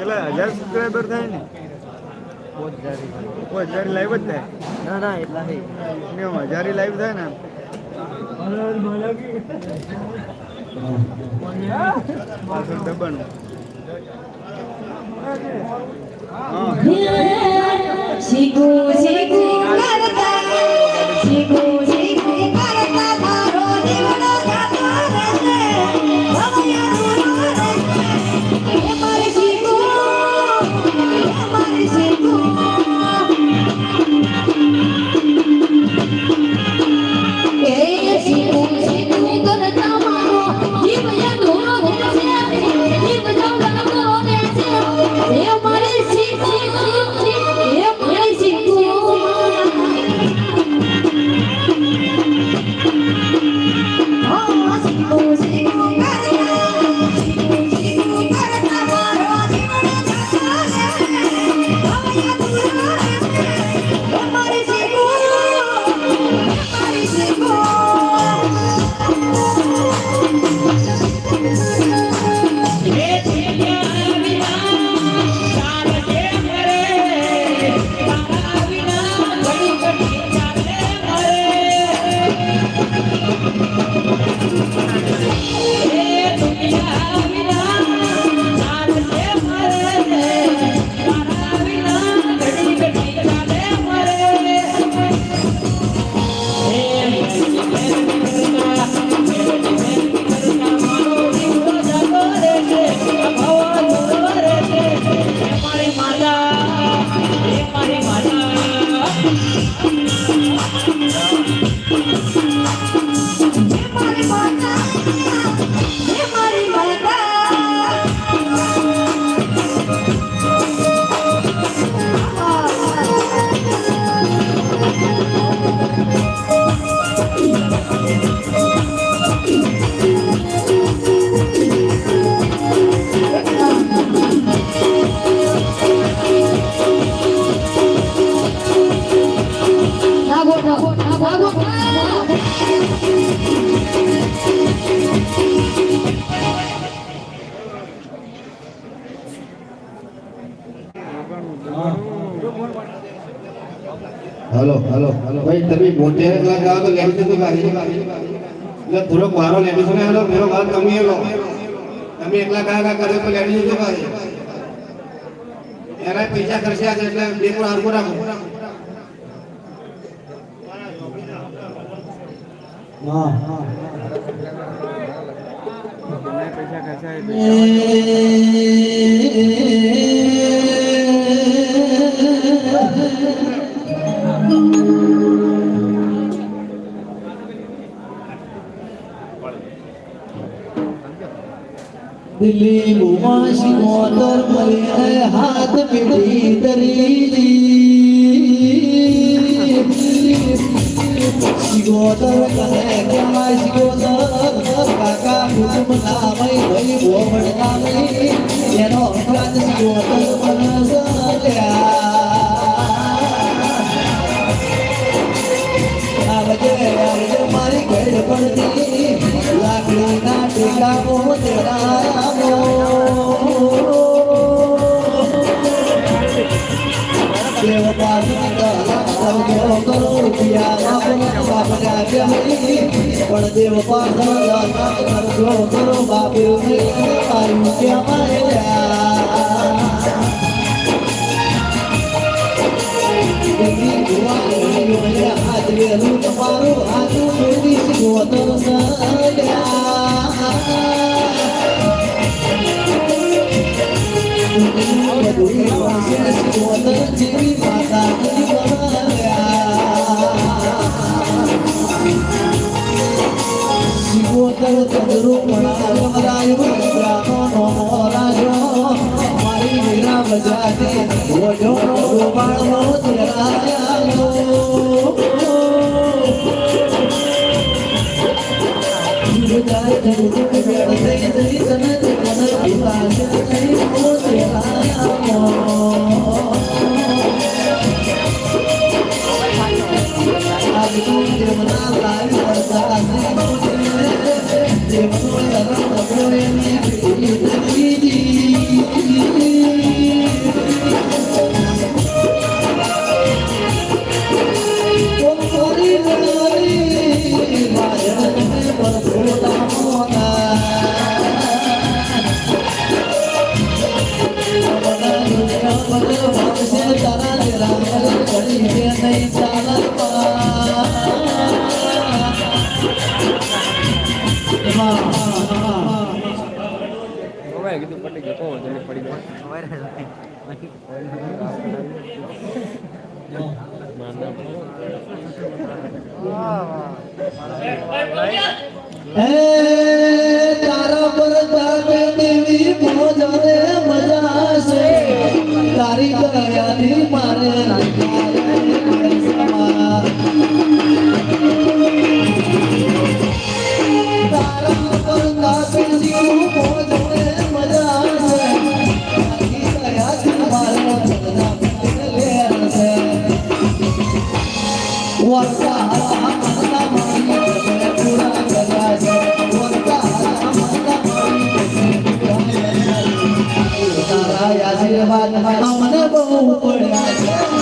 કેટલા હજાર સબસ્ક્રાઈબર થાય ને. કોઈ હજારી લાઈવ જ થાય? ના ના એટલા નહીં. હજારી લાઈવ થાય ને પાછળ હા શીખો શીખો. Hello hello. હલો ભાઈ તમે મોટે આવો તો લેવી જતો ગાડી. એટલે થોડોક વારો લેવું છે ને હલો મેરો માલ કમી હેલો તમે એકલા કા કા કરે તો લેવી જતો ગાડી એના પૈસા ખર્ચ્યા છે એટલે બે કોણ આરકો રાખો હા. હા. પૈસા ખર્ચાય દિલ્હી મુવાશી મોતર મરે હાથ મીઠી દરીલી. શિગોતર કરે કેમાં શિગોતર કાકા કુટુંબ નામય ભાઈ ભોમડ નામય એનો અપરાધ શિગોતર મનસ મારી ઘર પડતી લાકડી ના ટેકા મોતરા પણ દેવ કરજો કરો બાપે મેળવી શીખવો જેવી શિવોતર ચંદ્રુ પડાયો નો રાજો મારી વીરા બજાતે ઓજો ગોપાળનો ચરાયો જીવતા જગત બેડ થઈ જઈ તને તને પિતા જઈ ઓ ચરાયો Thank you. કીધું તારા પર જાગે પહેલવાન અમને બહુ પડ્યા